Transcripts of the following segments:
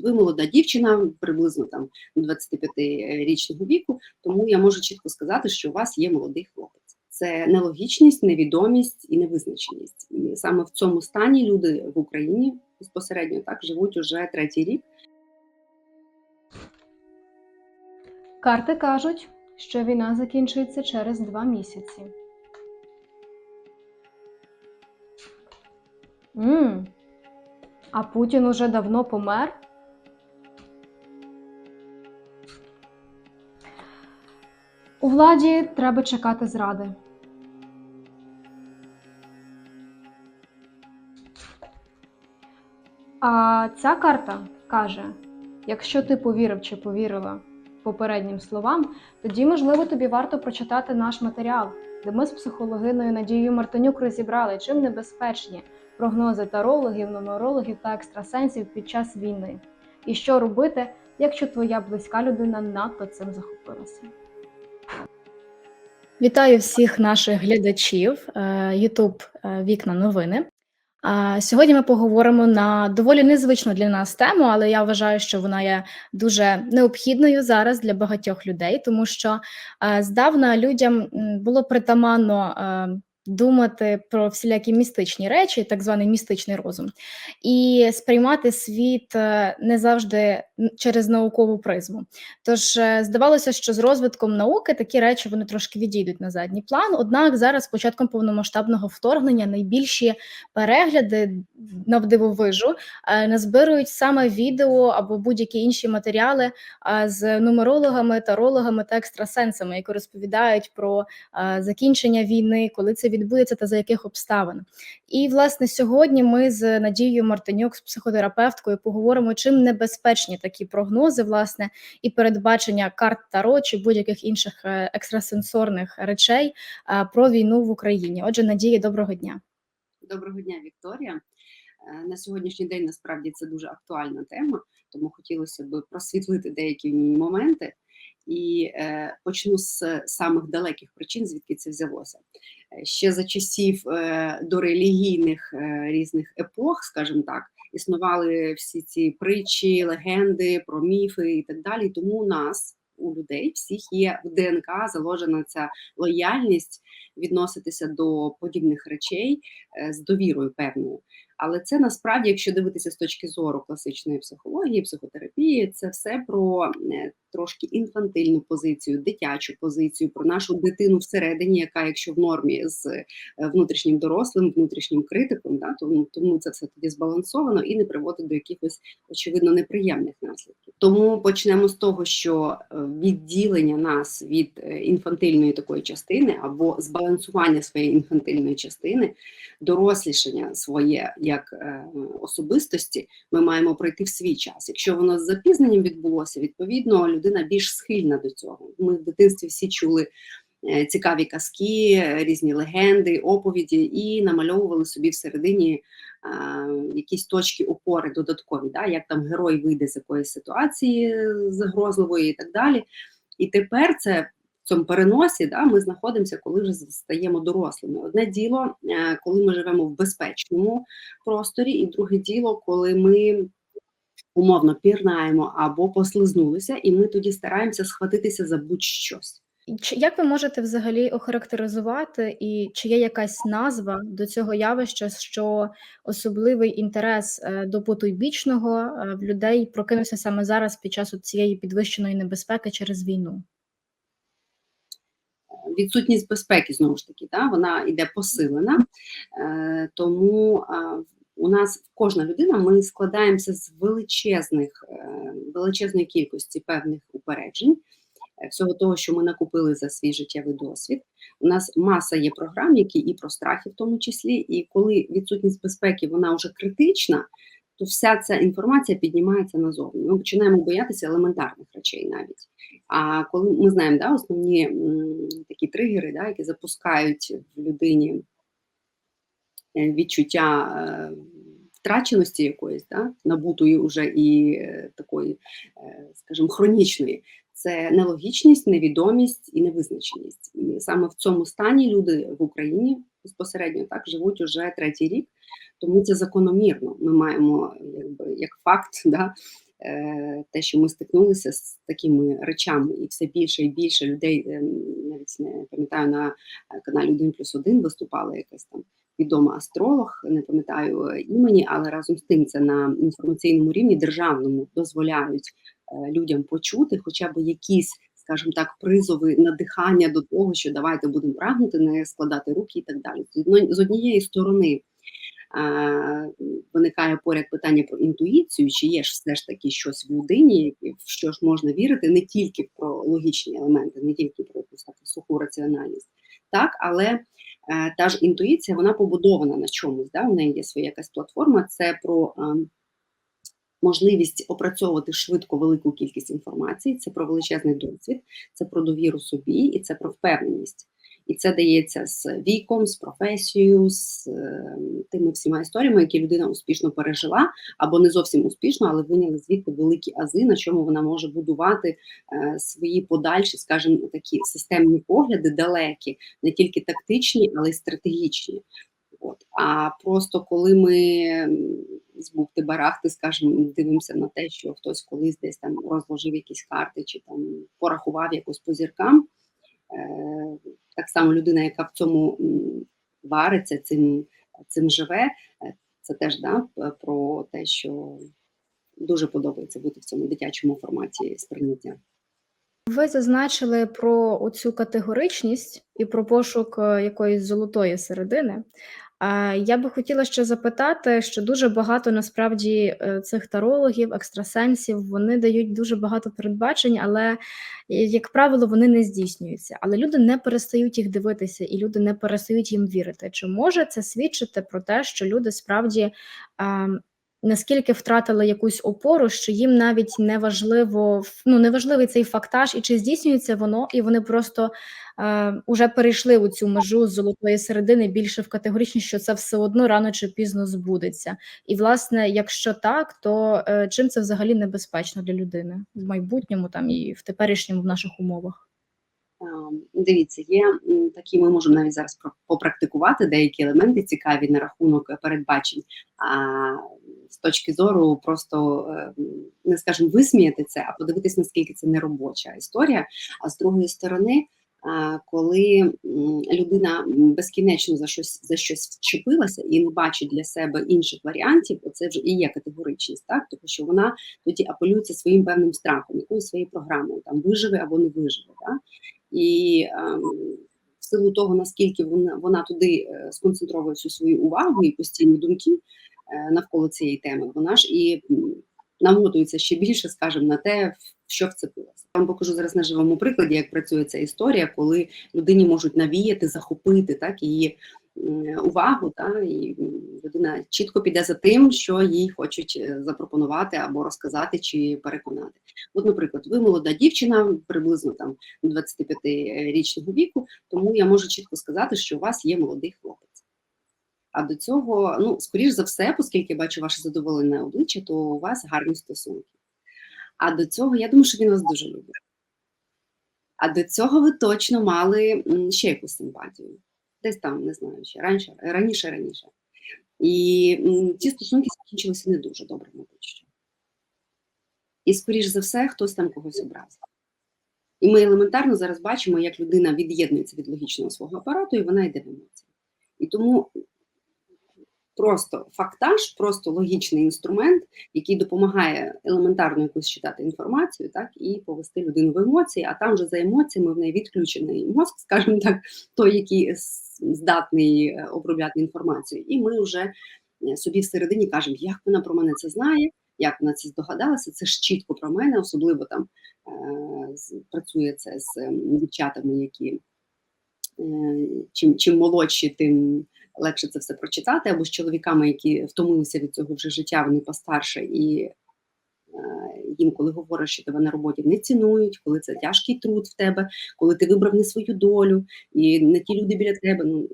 Ви молода дівчина, приблизно там 25-річного віку, тому я можу чітко сказати, що у вас є молодий хлопець. Це нелогічність, невідомість і невизначеність. І саме в цьому стані люди в Україні безпосередньо так живуть уже третій рік. Карти кажуть, що війна закінчується через два місяці. м А Путін уже давно помер? У владі треба чекати зради. А ця карта каже: якщо ти повірив чи повірила попереднім словам, тоді, можливо, тобі варто прочитати наш матеріал, де ми з психологиною Надією Мартинюк розібрали, чим небезпечні прогнози тарологів, нумерологів та екстрасенсів під час війни. І що робити, якщо твоя близька людина надто цим захопилася. Вітаю всіх наших глядачів е, YouTube е, Вікна новини. Сьогодні ми поговоримо на доволі незвичну для нас тему, але я вважаю, що вона є дуже необхідною зараз для багатьох людей, тому що е, здавна людям було притаманно думати про всілякі містичні речі, так званий містичний розум, і сприймати світ е, не завжди через наукову призму. Тож е, здавалося, що з розвитком науки такі речі вони трошки відійдуть на задній план. Однак зараз, з початком повномасштабного вторгнення, найбільші перегляди навдивовижу е, назбирують саме відео або будь-які інші матеріали з нумерологами, тарологами та екстрасенсами, які розповідають про закінчення війни, коли це відбудеться та за яких обставин. І власне сьогодні ми з Надією Мартинюк, з психотерапевткою, поговоримо, чим небезпечні такі прогнози, власне, і передбачення карт Таро чи будь-яких інших е, екстрасенсорних речей е, про війну в Україні. Отже, Надія, доброго дня. Доброго дня, Вікторія. Е, На сьогоднішній день насправді це дуже актуальна тема, тому хотілося б просвітлити деякі в моменти. І е, почну з самих далеких причин, звідки це взялося. Е, Ще за часів е, дорелігійних е, різних епох, скажімо так, існували всі ці притчі, легенди про міфи і так далі. Тому у нас, у людей, всіх є в ДНК заложена ця лояльність відноситися до подібних речей е, з довірою певною. Але це насправді, якщо дивитися з точки зору класичної психології, психотерапії, це все про е, трошки інфантильну позицію, дитячу позицію, про нашу дитину всередині, яка, якщо в нормі з е, внутрішнім дорослим, внутрішнім критиком, да, тому, тому це все тоді збалансовано і не приводить до якихось очевидно неприємних наслідків. Тому почнемо з того, що е, відділення нас від інфантильної такої частини або збалансування своєї інфантильної частини, дорослішання своє як е, особистості, ми маємо пройти в свій час. Якщо воно з запізненням відбулося, відповідно людина більш схильна до цього. Ми в дитинстві всі чули. е, Цікаві казки, е, різні легенди, оповіді, і намальовували собі всередині а, якісь точки опори додаткові, да, як там герой вийде з якоїсь ситуації е, загрозливої і так далі. І тепер це цьому переносі да, ми знаходимося, коли вже стаємо дорослими. Одне діло, е, коли ми живемо в безпечному просторі, і друге діло, коли ми умовно пірнаємо або послизнулися, і ми тоді стараємося схватитися за будь-щось. Як ви можете взагалі охарактеризувати, і чи є якась назва до цього явища, що особливий інтерес е, до потойбічного е, в людей прокинувся саме зараз під час цієї підвищеної небезпеки через війну? Відсутність безпеки знову ж таки, да, вона йде посилена. Е, тому у нас кожна людина, ми складаємося з величезних, е, величезної кількості певних упереджень, е, всього того, що ми накупили за свій життєвий досвід. У нас маса є програм, які і про страхи в тому числі, і коли відсутність безпеки вона вже критична. То вся ця інформація піднімається назовні. Ми починаємо боятися елементарних речей навіть. А коли ми знаємо да, основні такі тригери, да, які запускають в людині е, відчуття е, втраченості якоїсь, да, набутої вже і е, такої, е, скажімо, хронічної, це нелогічність, невідомість і невизначеність. І саме в цьому стані люди в Україні безпосередньо так живуть уже третій рік, тому це закономірно. Ми маємо якби як факт, да, е, те, що ми стикнулися з такими речами, і все більше і більше людей, е, навіть не пам'ятаю, на каналі 1 плюс 1 виступала якась там відома астролог, не пам'ятаю е, імені, але разом з тим це на інформаційному рівні державному дозволяють е, людям почути хоча б якісь, скажімо так, призови надихання до того, що давайте будемо прагнути, не складати руки і так далі. З однієї сторони. Виникає поряд питання про інтуїцію, чи є ж все ж таки щось в людині, в що ж можна вірити, не тільки про логічні елементи, не тільки про якусь таку суху раціональність, так, але е, та ж інтуїція вона побудована на чомусь. Да? У неї є своя якась платформа, це про е, можливість опрацьовувати швидко велику кількість інформації, це про величезний досвід, це про довіру собі і це про впевненість. І це дається з віком, з професією, з е, тими всіма історіями, які людина успішно пережила, або не зовсім успішно, але виняли звідти великі ази, на чому вона може будувати е, свої подальші, скажімо, такі системні погляди, далекі, не тільки тактичні, але й стратегічні. От. А просто коли ми м, з бухти барахти, скажімо, дивимося на те, що хтось колись десь там розложив якісь карти чи там порахував якось по зіркам. Е, так само людина, яка в цьому вариться, цим, цим живе, е, це теж да, про те, що дуже подобається бути в цьому дитячому форматі сприйняття. Ви зазначили про оцю категоричність і про пошук е, якоїсь золотої середини. Я би хотіла ще запитати, що дуже багато насправді е, цих тарологів, екстрасенсів, вони дають дуже багато передбачень, але, е, як правило, вони не здійснюються. Але люди не перестають їх дивитися, і люди не перестають їм вірити. Чи може це свідчити про те, що люди справді а, наскільки втратили якусь опору, що їм навіть не важливо, ну не важливий цей фактаж, і чи здійснюється воно, і вони просто е, уже перейшли у цю межу з золотої середини більше в категоричність, що це все одно рано чи пізно збудеться. І власне, якщо так, то е, чим це взагалі небезпечно для людини в майбутньому там і в теперішньому в наших умовах? Дивіться, є такі, ми можемо навіть зараз попрактикувати деякі елементи цікаві на рахунок передбачень. З точки зору просто е, не скажімо висміяти це, а подивитись, наскільки це не робоча історія. А з другої сторони, коли людина безкінечно за щось за щось вчепилася і не бачить для себе інших варіантів, оце вже і є категоричність, так тому що вона тоді апелюється своїм певним страхом, якоюсь своєю програмою, там виживе або не виживе. Так? І ем, в силу того, наскільки вона, вона туди е, сконцентровує всю свою увагу і постійні думки е, навколо цієї теми, вона ж і м, намотується ще більше, скажімо, на те, що вцепилася. Я вам покажу зараз на живому прикладі, як працює ця історія, коли людині можуть навіяти, захопити так її увагу, та, і людина чітко піде за тим, що їй хочуть е, запропонувати або розказати чи переконати. От, наприклад, ви молода дівчина, приблизно там 25-річного віку, тому я можу чітко сказати, що у вас є молодий хлопець. А до цього, ну, скоріш за все, оскільки я бачу ваше задоволене обличчя, то у вас гарні стосунки. А до цього, я думаю, що він вас дуже любить. А до цього ви точно мали ще якусь симпатію. Десь там, не знаю, ще раніше, раніше, раніше. І ці стосунки закінчилися не дуже добре, мабуть. І, скоріш за все, хтось там когось образив. І ми елементарно зараз бачимо, як людина від'єднується від логічного свого апарату, і вона йде в емоції. І тому просто фактаж, просто логічний інструмент, який допомагає елементарно якусь читати інформацію, так, і повести людину в емоції, а там вже за емоціями в неї відключений мозк, скажімо так, той, який здатний е, обробляти інформацію. І ми вже е, собі всередині кажемо, як вона про мене це знає, як вона це здогадалася, це ж чітко про мене, особливо там е, працює це з дівчатами, які е, чим, чим молодші, тим легше це все прочитати, або з чоловіками, які втомилися від цього вже життя, вони постарше, і е, їм, коли говориш, що тебе на роботі не цінують, коли це тяжкий труд в тебе, коли ти вибрав не свою долю, і не ті люди біля тебе. Ну,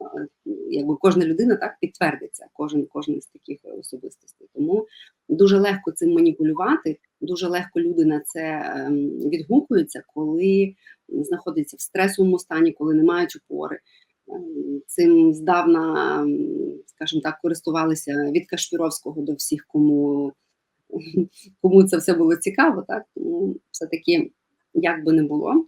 е, якби кожна людина так підтвердиться, кожен, кожен з таких особистостей. Тому дуже легко цим маніпулювати, дуже легко люди на це ем, відгукуються, коли знаходяться в стресовому стані, коли не мають опори. Цим здавна, скажімо так, користувалися від Кашпіровського до всіх, кому кому це все було цікаво, так все-таки, як би не було,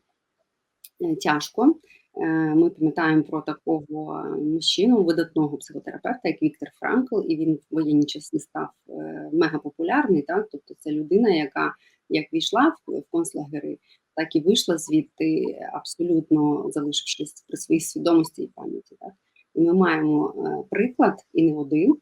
е, тяжко. Е, Ми пам'ятаємо про такого мужчину, видатного психотерапевта, як Віктор Франкл, і він в воєнні часи став е, мегапопулярний. Так? Тобто це людина, яка як війшла в концлагери, так і вийшла звідти, абсолютно залишившись при своїй свідомості і пам'яті. Так? І ми маємо е, приклад, і не один,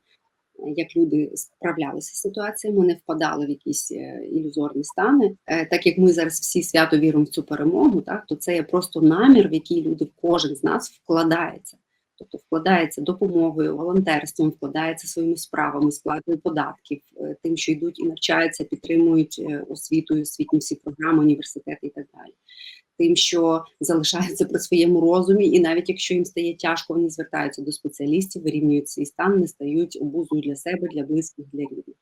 як люди справлялися з ситуаціями, не впадали в якісь е, ілюзорні стани. Е, Так як ми зараз всі свято віримо в цю перемогу, так то це є просто намір, в який люди, кожен з нас вкладається. Тобто вкладається допомогою, волонтерством, вкладається своїми справами, сплатою податків, е, тим, що йдуть і навчаються, підтримують е, освітою, освітні всі програми, університети і так далі. Тим, що залишаються при своєму розумі, і навіть якщо їм стає тяжко, вони звертаються до спеціалістів, вирівнюють свій стан, не стають обузою для себе, для близьких, для рідних.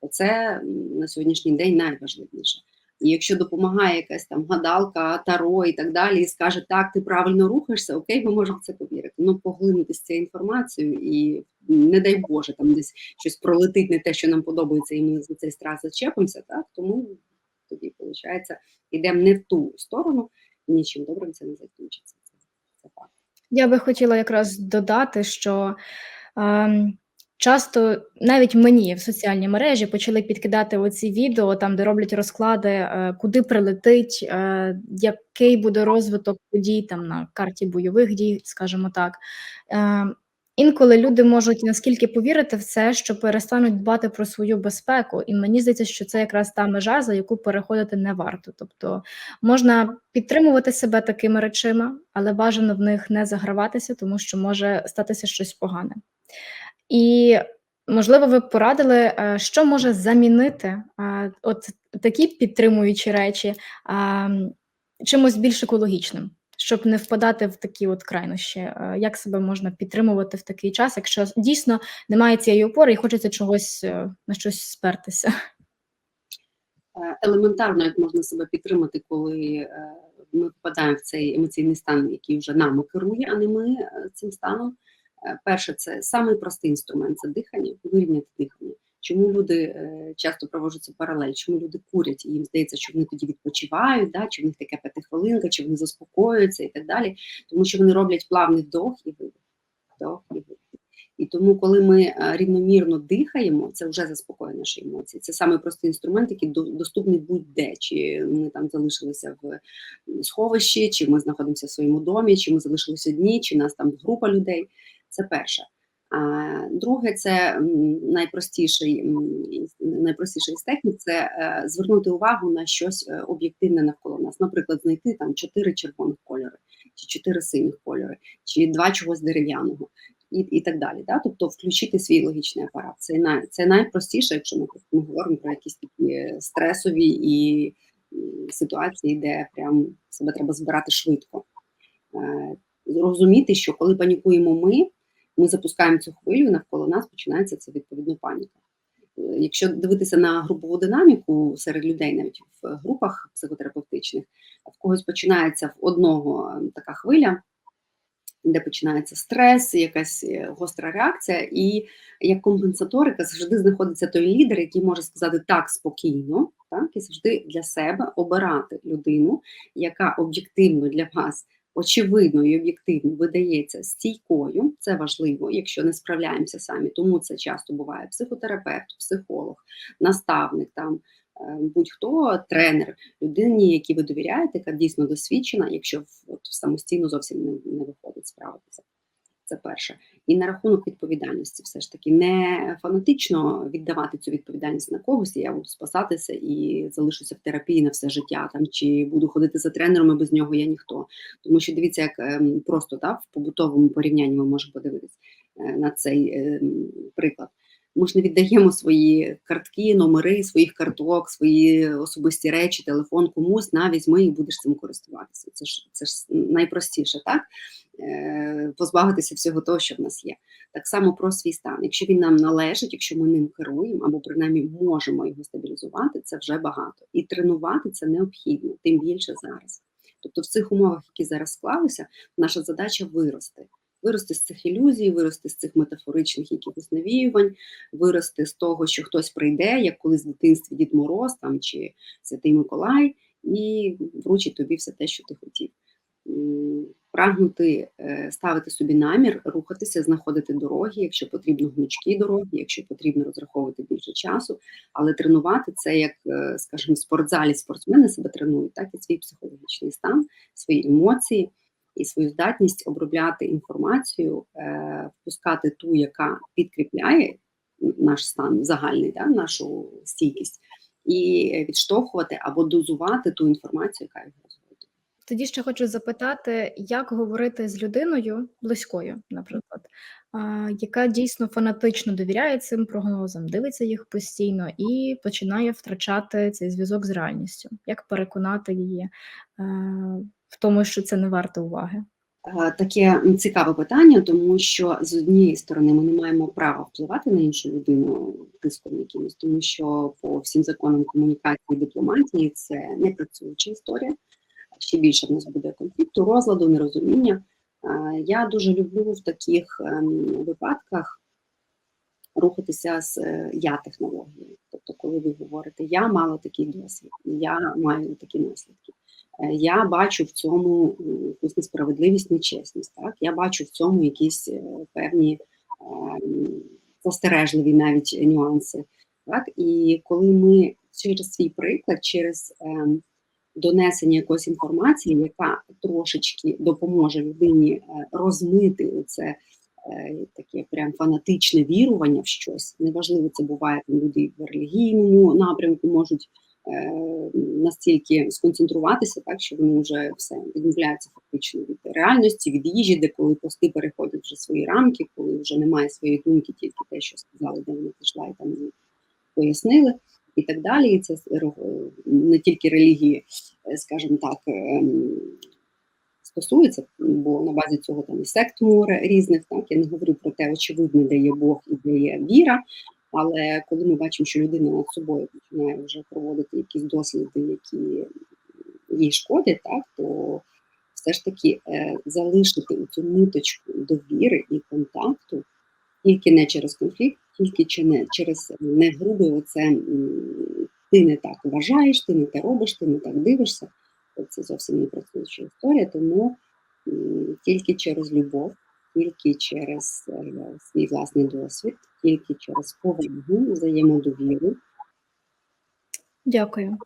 Оце на сьогоднішній день найважливіше. І якщо допомагає якась там гадалка, таро і так далі, і скаже, так, ти правильно рухаєшся, окей, ми можемо в це повірити. Ну, поглинутися цією інформацією, і не дай Боже, там десь щось пролетить не те, що нам подобається, і ми за цей страх зачепимося, так тому тоді, виходить, йдемо не в ту сторону, і нічим добрим це не закінчиться. Це, факт. Я би хотіла якраз додати, що ем, часто навіть мені в соціальній мережі почали підкидати оці відео, там, де роблять розклади, е, куди прилетить, е, який буде розвиток подій там на карті бойових дій, скажімо так. Е, Інколи люди можуть наскільки повірити в це, що перестануть дбати про свою безпеку, і мені здається, що це якраз та межа, за яку переходити не варто. Тобто можна підтримувати себе такими речима, але бажано в них не заграватися, тому що може статися щось погане. І можливо, ви б порадили, е, що може замінити от такі підтримуючі речі чимось більш екологічним, щоб не впадати в такі от крайнощі. Е, Як себе можна підтримувати в такий час, якщо дійсно немає цієї опори і хочеться чогось е, на щось спертися? Елементарно, як можна себе підтримати, коли ми впадаємо в цей емоційний стан, який вже нами керує, а не ми цим станом. Перше, це самий простий інструмент це дихання, вирівняти дихання. Чому люди е, часто проводжуться паралель? Чому люди курять? І їм здається, що вони тоді відпочивають, да? чи в них така п'ятихвилинка, чи вони заспокоюються і так далі. Тому що вони роблять плавний вдох і видих. Вдох і видих. І тому, коли ми е, рівномірно дихаємо, це вже заспокоює наші емоції. Це самий простий інструмент, який до- доступний будь-де. Чи ми там залишилися в сховищі, чи ми знаходимося в своєму домі, чи ми залишилися одні, чи нас там група людей. Це перше. Друге, це найпростіший, найпростіший з технік це е, звернути увагу на щось е, об'єктивне навколо нас. Наприклад, знайти там чотири червоних кольори, чи чотири синіх кольори, чи два чогось дерев'яного і, і так далі. Да? Тобто включити свій логічний апарат. Це, най, це найпростіше, якщо ми, ми говоримо про якісь такі стресові і ситуації, де прям себе треба збирати швидко. Е, Розуміти, що коли панікуємо ми, ми запускаємо цю хвилю, навколо нас починається це відповідно паніка. Е, Якщо дивитися на групову динаміку серед людей, навіть в групах психотерапевтичних, в когось починається в одного е, така хвиля, де починається стрес, якась е, гостра реакція, і як компенсаторика завжди знаходиться той лідер, який може сказати так спокійно, так і завжди для себе обирати людину, яка об'єктивно для вас. Очевидно і об'єктивно видається стійкою, це важливо, якщо не справляємося самі. Тому це часто буває психотерапевт, психолог, наставник, там е, будь-хто тренер, людині, якій ви довіряєте, яка дійсно досвідчена, якщо от, самостійно зовсім не, не виходить справитися. Це перше. І на рахунок відповідальності, все ж таки, не фанатично віддавати цю відповідальність на когось, я буду спасатися і залишуся в терапії на все життя, там чи буду ходити за тренером, і без нього я ніхто. Тому що дивіться, як ем, просто та, в побутовому порівнянні ми можемо подивитись е, на цей ем, приклад. Ми ж не віддаємо свої картки, номери своїх карток, свої особисті речі, телефон комусь, на візьми і будеш цим користуватися. Це ж це ж найпростіше, так? Е, Позбавитися всього того, що в нас є. Так само про свій стан. Якщо він нам належить, якщо ми ним керуємо, або принаймні можемо його стабілізувати, це вже багато. І тренувати це необхідно, тим більше зараз. Тобто, в цих умовах, які зараз склалися, наша задача вирости. Вирости з цих ілюзій, вирости з цих метафоричних якихось навіювань, вирости з того, що хтось прийде, як колись в дитинстві Дід Мороз там, чи Святий Миколай, і вручить тобі все те, що ти хотів. Прагнути е, ставити собі намір, рухатися, знаходити дороги, якщо потрібно гнучкі дороги, якщо потрібно розраховувати більше часу, але тренувати це як, е, скажімо, в спортзалі спортсмени себе тренують, так і свій психологічний стан, свої емоції і свою здатність обробляти інформацію, е, впускати ту, яка підкріпляє наш стан загальний, да, нашу стійкість, і відштовхувати або дозувати ту інформацію, яка його. Тоді ще хочу запитати, як говорити з людиною близькою, наприклад, яка дійсно фанатично довіряє цим прогнозам, дивиться їх постійно і починає втрачати цей зв'язок з реальністю. Як переконати її е, в тому, що це не варто уваги? Таке цікаве питання, тому що з однієї сторони ми не маємо права впливати на іншу людину тиском якимось, тому що по всім законам комунікації і дипломатії це не працююча історія. Ще більше в нас буде конфлікту, розладу, нерозуміння. Е, Я дуже люблю в таких ем, випадках рухатися з е, я-технологією. Тобто, коли ви говорите, я мала такий досвід, я маю такі наслідки. Е, Я бачу в цьому якусь несправедливість, нечесність. Так? Я бачу в цьому якісь е, певні ем, застережливі навіть нюанси. Так? І коли ми через свій приклад, через ем, донесення якоїсь інформації, яка трошечки допоможе людині е, розмити це е, таке прям фанатичне вірування в щось. Неважливо, це буває там люди в релігійному напрямку можуть е, настільки сконцентруватися, так що вони вже все відмовляються фактично від реальності, від їжі, де коли пости переходять вже свої рамки, коли вже немає своєї думки, тільки те, що сказали, де вона пішла, і там пояснили. І так далі, і це е, не тільки релігії, е, скажімо так, ем, стосується, бо на базі цього там і сект море різних, так я не говорю про те, очевидно, де є Бог і де є віра. Але коли ми бачимо, що людина над собою починає вже проводити якісь досліди, які їй шкодять, так то все ж таки е, залишити цю ниточку довіри і контакту тільки не через конфлікт, тільки чи не через не грубе оце ти не так вважаєш, ти не те робиш, ти не так дивишся. Це зовсім не працююча історія, тому тільки через любов, тільки через е, свій власний досвід, тільки через повагу, взаємодовіру. Дякую.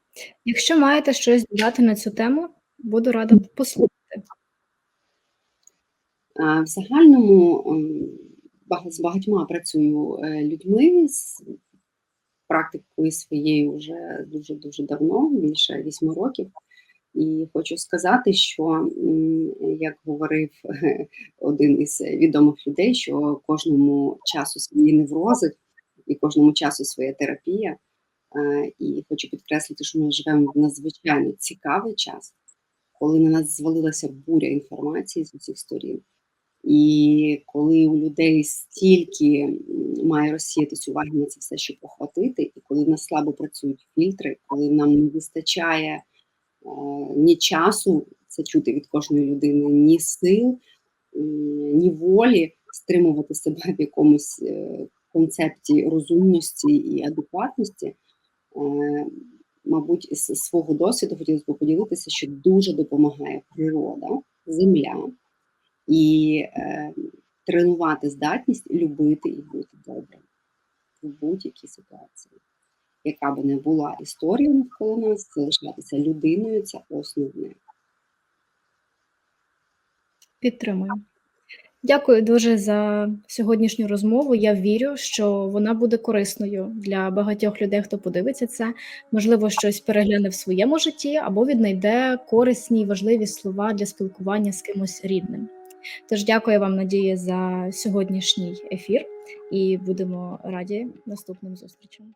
Якщо маєте щось додати на цю тему, буду рада послухати. В загальному з багатьма працюю е, людьми з практикою своєю вже дуже дуже давно, більше вісьми років. І хочу сказати, що як говорив один із відомих людей, що кожному часу свої неврози і кожному часу своя терапія. Е, І хочу підкреслити, що ми живемо в надзвичайно цікавий час, коли на нас звалилася буря інформації з усіх сторін. І коли у людей стільки має розсіятись уваги на це все, щоб охватити, і коли в нас слабо працюють фільтри, коли нам не вистачає е, ні часу це чути від кожної людини, ні сил, м, ні волі стримувати себе в якомусь е, концепті розумності і адекватності. Е, Мабуть, з свого досвіду хотілося б поділитися, що дуже допомагає природа, земля і е, тренувати здатність любити і бути добрим в будь-якій ситуації. Яка би не була історія навколо нас, залишатися людиною це основне. Підтримую. Дякую дуже за сьогоднішню розмову. Я вірю, що вона буде корисною для багатьох людей, хто подивиться це. Можливо, щось перегляне в своєму житті або віднайде корисні й важливі слова для спілкування з кимось рідним. Тож дякую вам, Надія, за сьогоднішній ефір і будемо раді наступним зустрічам.